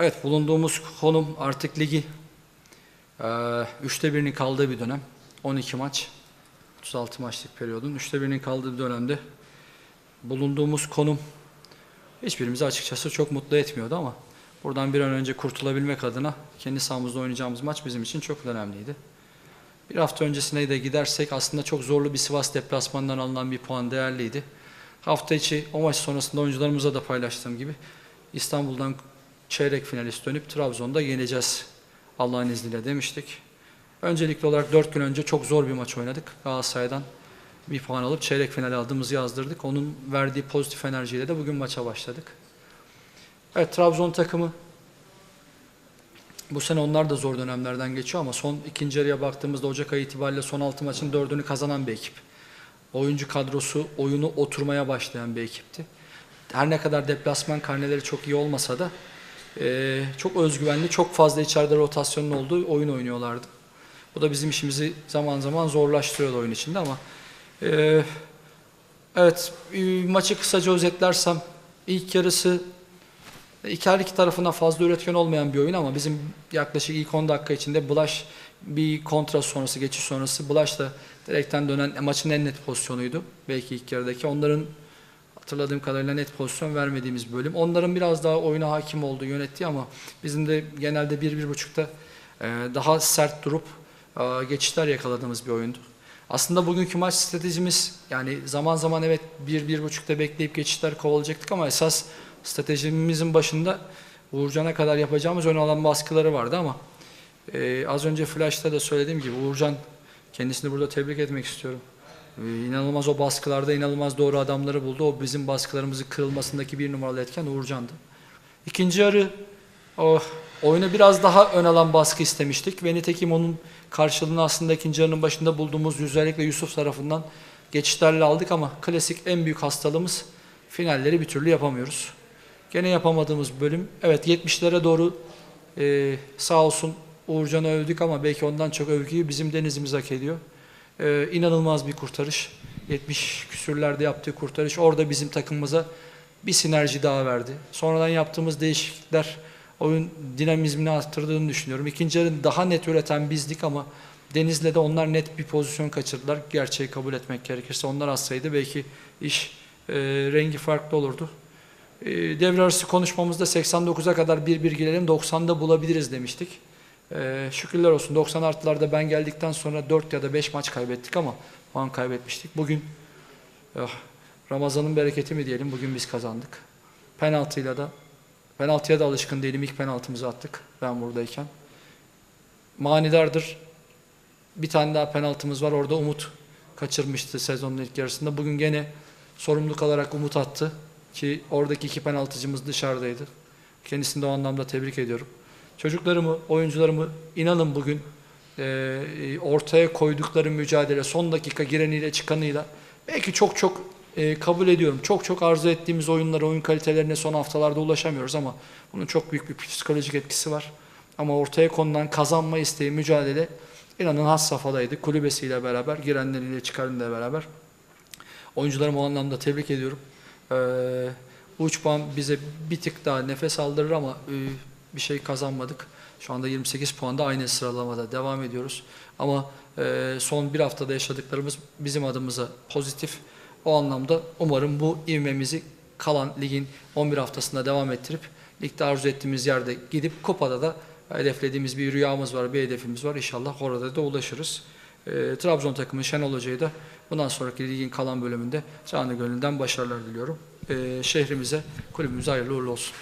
Evet, bulunduğumuz konum artık ligi eee, üçte birinin kaldığı bir dönem. 12 maç, 36 maçlık periyodun üçte birinin kaldığı bir dönemde bulunduğumuz konum hiçbirimizi açıkçası çok mutlu etmiyordu ama buradan bir an önce kurtulabilmek adına kendi sahamızda oynayacağımız maç bizim için çok önemliydi. Bir hafta öncesine de gidersek aslında çok zorlu bir Sivas deplasmanından alınan bir puan değerliydi. Hafta içi o maç sonrasında oyuncularımıza da paylaştığım gibi İstanbul'dan çeyrek finalist dönüp Trabzon'da yeneceğiz Allah'ın izniyle demiştik. Öncelikli olarak 4 gün önce çok zor bir maç oynadık. Galatasaray'dan bir puan alıp çeyrek finale aldığımızı yazdırdık. Onun verdiği pozitif enerjiyle de bugün maça başladık. Evet Trabzon takımı bu sene onlar da zor dönemlerden geçiyor ama son ikinci yarıya baktığımızda Ocak ayı itibariyle son 6 maçın 4'ünü kazanan bir ekip. Oyuncu kadrosu oyunu oturmaya başlayan bir ekipti. Her ne kadar deplasman karneleri çok iyi olmasa da eee, çok özgüvenli, çok fazla içeride rotasyonun olduğu oyun oynuyorlardı. Bu da bizim işimizi zaman zaman zorlaştırıyordu oyun içinde ama eee, evet e, maçı kısaca özetlersem ilk yarısı İki her iki tarafına fazla üretken olmayan bir oyun ama bizim yaklaşık ilk 10 dakika içinde Bulaş bir kontra sonrası, geçiş sonrası Bulaş da direkten dönen maçın en net pozisyonuydu. Belki ilk yarıdaki. Onların hatırladığım kadarıyla net pozisyon vermediğimiz bölüm. Onların biraz daha oyuna hakim olduğu, yönettiği ama bizim de genelde 1-1.5'ta e, daha sert durup e, geçişler yakaladığımız bir oyundu. Aslında bugünkü maç stratejimiz yani zaman zaman evet 1-1.5'ta bekleyip geçişler kovalayacaktık ama esas stratejimizin başında Uğurcan'a kadar yapacağımız ön alan baskıları vardı ama e, az önce Flash'ta da söylediğim gibi Uğurcan kendisini burada tebrik etmek istiyorum. E, inanılmaz o baskılarda inanılmaz doğru adamları buldu. O bizim baskılarımızın kırılmasındaki bir numaralı etken Uğurcan'dı. İkinci yarı o, oyuna biraz daha ön alan baskı istemiştik ve nitekim onun karşılığını aslında ikinci yarının başında bulduğumuz özellikle Yusuf tarafından geçişlerle aldık ama klasik en büyük hastalığımız finalleri bir türlü yapamıyoruz. Gene yapamadığımız bölüm. Evet 70'lere doğru e, sağ olsun Uğurcan'ı övdük ama belki ondan çok övgüyü bizim denizimiz hak ediyor. E, inanılmaz bir kurtarış. 70 küsürlerde yaptığı kurtarış orada bizim takımımıza bir sinerji daha verdi. Sonradan yaptığımız değişiklikler oyun dinamizmini arttırdığını düşünüyorum. İkinci yarı daha net üreten bizdik ama Deniz'le de onlar net bir pozisyon kaçırdılar. Gerçeği kabul etmek gerekirse onlar atsaydı belki iş e, rengi farklı olurdu. E, devre arası konuşmamızda 89'a kadar 1-1 girelim 90'da bulabiliriz demiştik. E, şükürler olsun 90 artılarda ben geldikten sonra 4 ya da 5 maç kaybettik ama puan kaybetmiştik. Bugün ah, Ramazan'ın bereketi mi diyelim bugün biz kazandık. Penaltıyla da penaltıya da alışkın değilim ilk penaltımızı attık ben buradayken. Manidardır bir tane daha penaltımız var orada Umut kaçırmıştı sezonun ilk yarısında. Bugün gene sorumluluk alarak Umut attı ki oradaki iki penaltıcımız dışarıdaydı. Kendisini de o anlamda tebrik ediyorum. Çocuklarımı, oyuncularımı inanın bugün e, ortaya koydukları mücadele son dakika gireniyle çıkanıyla belki çok çok e, kabul ediyorum. Çok çok arzu ettiğimiz oyunlara, oyun kalitelerine son haftalarda ulaşamıyoruz ama bunun çok büyük bir psikolojik etkisi var. Ama ortaya konulan kazanma isteği, mücadele inanın has safhadaydı. Kulübesiyle beraber, girenleriyle çıkarınla beraber. Oyuncularımı o anlamda tebrik ediyorum. Ee, puan bize bir tık daha nefes aldırır ama e, bir şey kazanmadık. Şu anda 28 puanda aynı sıralamada devam ediyoruz. Ama e, son bir haftada yaşadıklarımız bizim adımıza pozitif. O anlamda umarım bu ivmemizi kalan ligin 11 haftasında devam ettirip ligde arzu ettiğimiz yerde gidip kupada da hedeflediğimiz bir rüyamız var, bir hedefimiz var. İnşallah orada da ulaşırız. E, Trabzon takımı Şenol Hoca'yı da bundan sonraki ligin kalan bölümünde canı gönülden başarılar diliyorum. E, şehrimize, kulübümüze hayırlı uğurlu olsun.